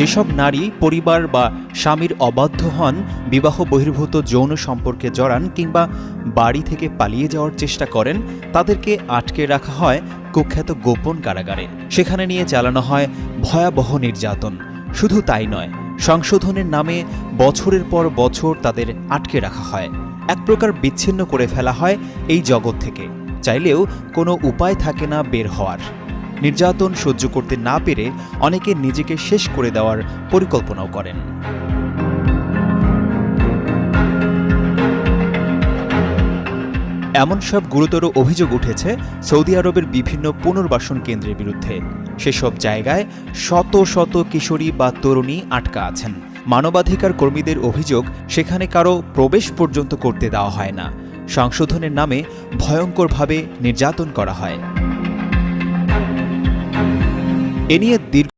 যেসব নারী, পরিবার বা স্বামীর অবাধ্য হন, বিবাহ বহির্ভূত যৌন সম্পর্কে জড়ান কিংবা বাড়ি থেকে পালিয়ে যাওয়ার চেষ্টা করেন, তাদেরকে আটকে রাখা হয় কুখ্যাত গোপন কারাগারে। সেখানে নিয়ে চালানো হয় ভয়াবহ নির্যাতন। শুধু তাই নয়, সংশোধনের নামে বছরের পর বছর তাদের আটকে রাখা হয়। এক প্রকার বিচ্ছিন্ন করে ফেলা হয় এই জগৎ থেকে। চাইলেও কোনো উপায় থাকে না বের হওয়ার। নির্যাতন সহ্য করতে না পেরে অনেকে নিজেকে শেষ করে দেওয়ার পরিকল্পনাও করেন। এমন সব গুরুতর অভিযোগ উঠেছে সৌদি আরবের বিভিন্ন পুনর্বাসন কেন্দ্রের বিরুদ্ধে। সেসব জায়গায় শত শত কিশোরী বা তরুণী আটকা আছেন। মানবাধিকার কর্মীদের অভিযোগ সেখানে কারও প্রবেশ পর্যন্ত করতে দেওয়া হয় না। সংশোধনের নামে ভয়ঙ্করভাবে নির্যাতন করা হয়। এ নিয়ে দীর্ঘ